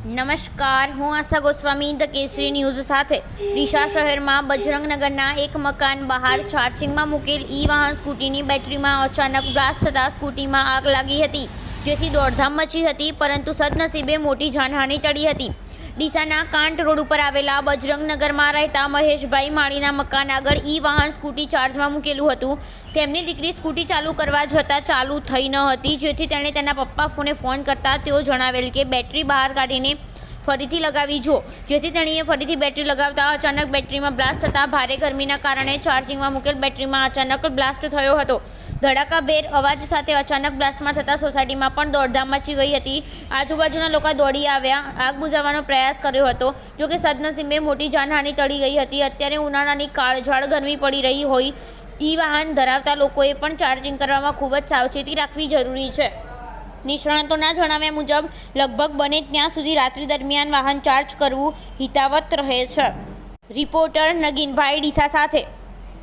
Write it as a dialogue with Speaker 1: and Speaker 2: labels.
Speaker 1: નમસ્કાર, હું આસ્થા Goswami the Kesari news સાથે ડીસા શહેરમાં બજરંગનગરના એક મકાન બહાર ચાર્જિંગમાં મૂકેલ ઈ વાહન સ્કૂટીની બેટરીમાં અચાનક બ્લાસ્ટ થતાં સ્કૂટીમાં આગ લાગી હતી, જેથી દોડધામ મચી હતી, પરંતુ સદનસીબે મોટી જાનહાનિ ટળી હતી. ડીસાના કાંટ રોડ ઉપર આવેલા બજરંગનગરમાં રહેતા મહેશભાઈ માળીના મકાન આગળ ઈ વાહન સ્કૂટી ચાર્જમાં મૂકેલું હતું. તેમની દીકરી સ્કૂટી ચાલુ કરવા જતાં ચાલુ થઈ ન હતી, જેથી તેણે તેના પપ્પા ફોને ફોન કરતા તેઓ જણાવેલ કે, બેટરી બહાર કાઢીને ફરીથી લગાવી જો. જેથી તેણીએ ફરીથી બેટરી લગાવતા અચાનક બેટરીમાં બ્લાસ્ટ થતાં ભારે ગરમીના કારણે ચાર્જિંગમાં મૂકેલ બેટરીમાં અચાનક બ્લાસ્ટ થયો હતો. ધડાકાભેર અવાજ સાથે અચાનક બ્લાસ્ટમાં થતાં સોસાયટીમાં પણ દોડધામ મચી ગઈ હતી. આજુબાજુના લોકો દોડી આવ્યા. આગ બુઝાવવાનો પ્રયાસ કર્યો હતો. જોકે સદનસીબે મોટી જાનહાનિ ટળી ગઈ હતી. અત્યારે ઉનાળાની કાળઝાળ ગરમી પડી રહી હોય. ઈ વાહન ધરાવતા લોકોએ પણ ચાર્જિંગ કરવામાં ખૂબ જ સાવચેતી રાખવી જરૂરી છે. નિષ્ણાતોના જણાવ્યા મુજબ, લગભગ બને ત્યાં સુધી રાત્રિ દરમિયાન વાહન ચાર્જ કરવું હિતાવત રહે છે. રિપોર્ટર નગીનભાઈ ડીસા સાથે